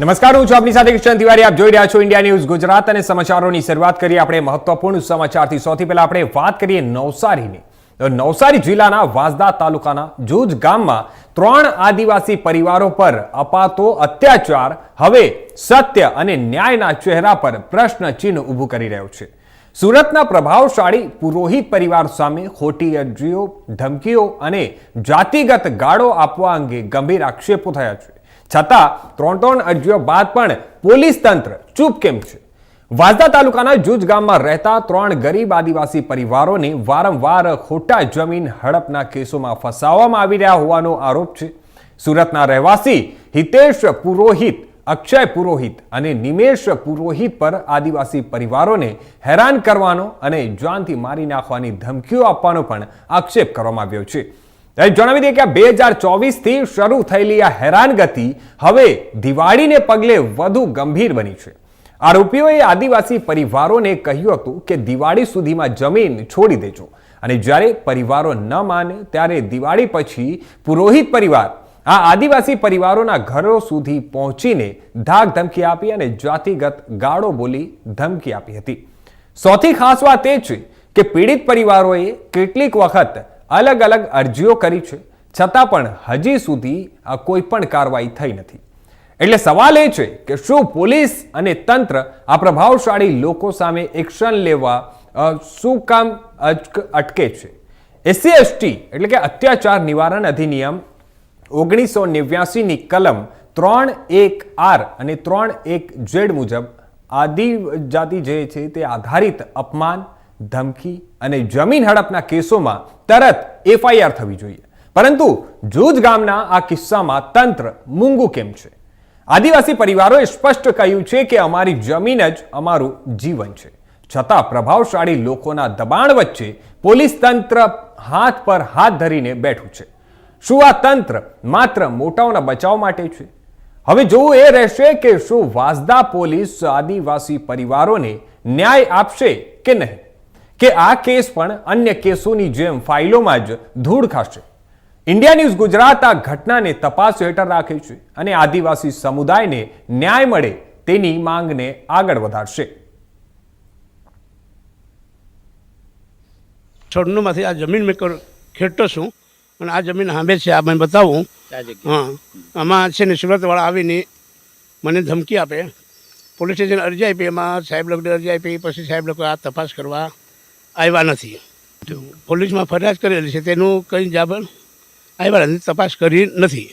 નમસ્કાર, હું છું આપની સાથે કિશન તિવારી. આપ જોઈ રહ્યા છો ઇન્ડિયા ન્યૂઝ ગુજરાત અને સમાચારોની શરૂઆત કરીએ આપણે મહત્વપૂર્ણ સમાચારથી. સૌથી પહેલા આપણે વાત કરીએ નવસારીની. તો નવસારી જિલ્લાના વાંસદા તાલુકાના જૂજ ગામમાં ત્રણ આદિવાસી પરિવારો પર અપાતો અત્યાચાર હવે સત્ય અને ન્યાયના ચહેરા પર પ્રશ્ન ચિહ્ન ઊભું કરી રહ્યો છે. સુરતના પ્રભાવશાળી પુરોહિત પરિવાર સામે ખોટી અરજીઓ, ધમકીઓ અને જાતિગત ગાળો આપવા અંગે ગંભીર આક્ષેપો થયા છે. છતાં ત્રણ ત્રણ અરજીઓ બાદ પણ પોલીસ તંત્ર ચૂપ કેમ છે? વાંસદા તાલુકાના જૂજ ગામમાં રહેતા ત્રણ ગરીબ આદિવાસી પરિવારોને વારંવાર ખોટા જમીન હડપના કેસોમાં ફસાવવામાં આવી રહ્યા હોવાનો આરોપ છે. સુરતના રહેવાસી હિતેશ પુરોહિત અક્ષય પુરોહિત અને નિમેશ પુરોહિત પર આદિવાસી પરિવારોને હેરાન કરવાનો અને જાનથી મારી નાખવાની ધમકીઓ આપવાનો પણ આક્ષેપ કરવામાં આવ્યો છે. જણાવી દઈએ કે બે હજાર ચોવીસથી શરૂ થયેલી આ હેરાનગતિ હવે દિવાળીને પગલે વધુ ગંભીર બની છે. આરોપીઓએ આદિવાસી પરિવારોને કહ્યું હતું કે દિવાળી સુધીમાં જમીન છોડી દેજો અને જ્યારે પરિવારો ન માને ત્યારે દિવાળી પછી પુરોહિત પરિવાર આ આદિવાસી પરિવારોના ઘરો સુધી પહોંચીને ધાક ધમકી આપી અને જાતિગત ગાળો બોલી ધમકી આપી હતી. સૌથી ખાસ વાત એ છે કે પીડિત પરિવારોએ કેટલીક વખત અલગ અલગ અરજીઓ કરી છે, છતાં પણ હજી સુધી આ કોઈ પણ કાર્યવાહી થઈ નથી. એટલે સવાલ એ છે કે શું પોલીસ અને તંત્ર આ પ્રભાવશાળી લોકો સામે એક્શન લેવા શું કામ અટકે છે? એસસી, એસટી એટલે કે અત્યાચાર નિવારણ અધિનિયમ ઓગણીસો નેવ્યાસીની કલમ ત્રણ એક આર અને ત્રણ એક જેડ મુજબ આદિજાતિ જે છે તે આધારિત અપમાન, ધમકી અને જમીન હડપના કેસોમાં તરત એફઆઈઆર થવી જોઈએ. પરંતુ જૂજ ગામના આ કિસ્સામાં તંત્ર મૂંગું કેમ છે? આદિવાસી પરિવારોએ સ્પષ્ટ કહ્યું છે કે અમારી જમીન જ અમારું જીવન છે. છતાં પ્રભાવશાળી લોકોના દબાણ વચ્ચે પોલીસ તંત્ર હાથ પર હાથ ધરીને બેઠું છે. શું આ તંત્ર માત્ર મોટાઓના બચાવ માટે છે? હવે જોવું એ રહેશે કે શું વાંસદા પોલીસ આદિવાસી પરિવારોને ન્યાય આપશે કે નહીં? કે આ કેસ પણ અન્ય કેસોની જેમ ફાઇલોમાં જ ધૂળ ખાશે? ઇન્ડિયા ન્યૂઝ ગુજરાત આ ઘટનાને તપાસ હેઠળ રાખે છે અને આદિવાસી સમુદાયને ન્યાય મળે તેની માંગને આગળ વધારશે. છોડનુંમાંથી આ જમીન મેં ખેડતો છું. અને આ જમીન સાંભે છે આ મેં બતાવું. હા. આમાં છે ને સુરતવાળા આવીને મને ધમકી આપે. પોલીસ સ્ટેશન અરજી આપી એમાં સાહેબ લોકોને અરજી આપી પછી સાહેબ લોકો આ તપાસ કરવા આવ્યા નથી. પોલીસમાં ફરિયાદ કરેલી છે તેનું કંઈ જાબ આવ્યા નથી તપાસ કરી નથી.